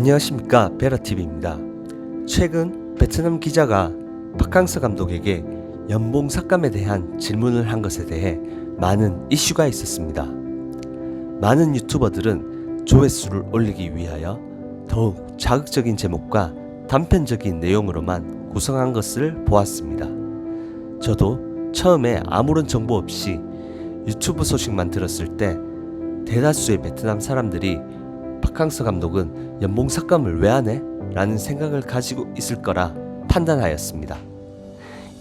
안녕하십니까 베라TV입니다. 최근 베트남 기자가 박항서 감독에게 연봉 삭감에 대한 질문을 한 것에 대해 많은 이슈가 있었습니다. 많은 유튜버들은 조회수를 올리기 위하여 더욱 자극적인 제목과 단편적인 내용으로만 구성한 것을 보았습니다. 저도 처음에 아무런 정보 없이 유튜브 소식만 들었을 때 대다수의 베트남 사람들이 박항서 감독은 연봉 삭감을 왜 하네? 라는 생각을 가지고 있을 거라 판단하였습니다.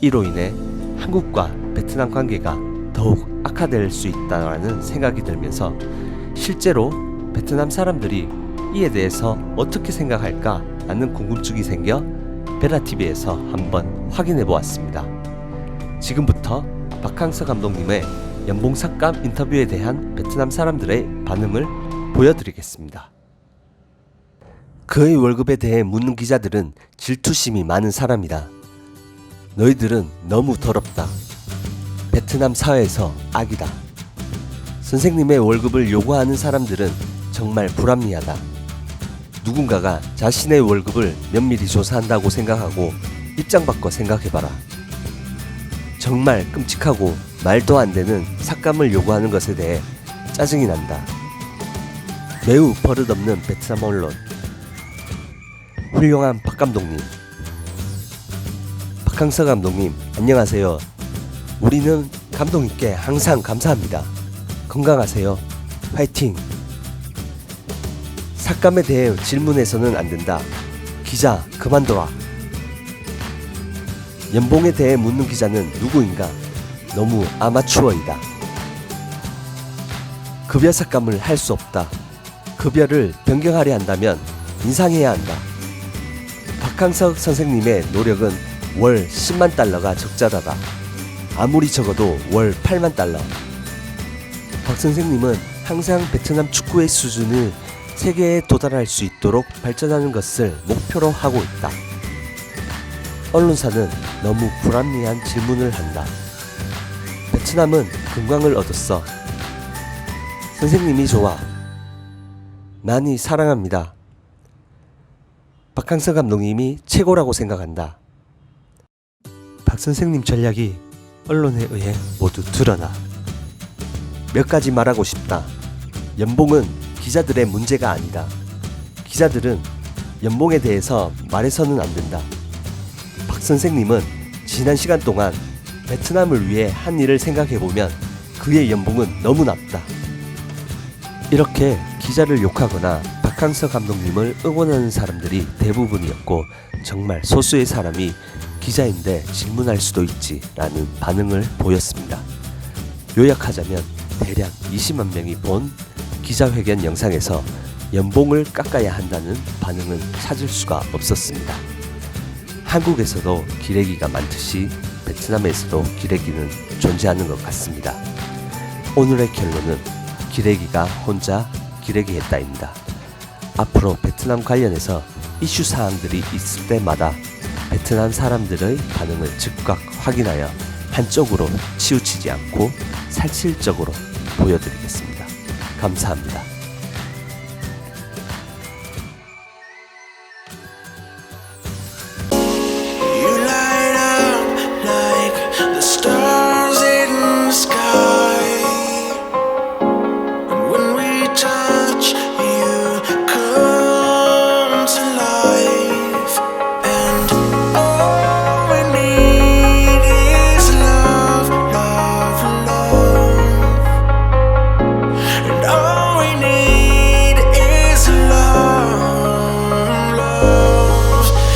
이로 인해 한국과 베트남 관계가 더욱 악화될 수 있다는 생각이 들면서 실제로 베트남 사람들이 이에 대해서 어떻게 생각할까 하는 궁금증이 생겨 베라TV에서 한번 확인해 보았습니다. 지금부터 박항서 감독님의 연봉 삭감 인터뷰에 대한 베트남 사람들의 반응을 보여드리겠습니다. 그의 월급에 대해 묻는 기자들은 질투심이 많은 사람이다. 너희들은 너무 더럽다. 베트남 사회에서 악이다. 선생님의 월급을 요구하는 사람들은 정말 불합리하다. 누군가가 자신의 월급을 면밀히 조사한다고 생각하고 입장 바꿔 생각해봐라. 정말 끔찍하고 말도 안 되는 삭감을 요구하는 것에 대해 짜증이 난다. 매우 버릇없는 베트남 언론. 훌륭한 박 감독님. 박항서 감독님, 안녕하세요. 우리는 감독님께 항상 감사합니다. 건강하세요. 화이팅! 삭감에 대해 질문해서는 안 된다. 기자, 그만둬라. 연봉에 대해 묻는 기자는 누구인가? 너무 아마추어이다. 급여 삭감을 할 수 없다. 급여를 변경하려 한다면 인상해야 한다. 박항석 선생님의 노력은 월 10만 달러가 적자다다. 아무리 적어도 월 8만 달러. 박 선생님은 항상 베트남 축구의 수준을 세계에 도달할 수 있도록 발전하는 것을 목표로 하고 있다. 언론사는 너무 불합리한 질문을 한다. 베트남은 건강을 얻었어. 선생님이 좋아. 많이 사랑합니다. 박항서 감독님이 최고라고 생각한다. 박 선생님 전략이 언론에 의해 모두 드러나. 몇 가지 말하고 싶다. 연봉은 기자들의 문제가 아니다. 기자들은 연봉에 대해서 말해서는 안 된다. 박 선생님은 지난 시간 동안 베트남을 위해 한 일을 생각해 보면 그의 연봉은 너무 낮다. 이렇게 기자를 욕하거나 박항서 감독님을 응원하는 사람들이 대부분이었고 정말 소수의 사람이 기자인데 질문할 수도 있지 라는 반응을 보였습니다. 요약하자면 대략 20만 명이 본 기자회견 영상에서 연봉을 깎아야 한다는 반응은 찾을 수가 없었습니다. 한국에서도 기레기가 많듯이 베트남에서도 기레기는 존재하는 것 같습니다. 오늘의 결론은 기레기가 혼자 기레기 했다입니다. 앞으로 베트남 관련해서 이슈 사항들이 있을 때마다 베트남 사람들의 반응을 즉각 확인하여 한쪽으로 치우치지 않고 살질적으로 보여드리겠습니다. 감사합니다.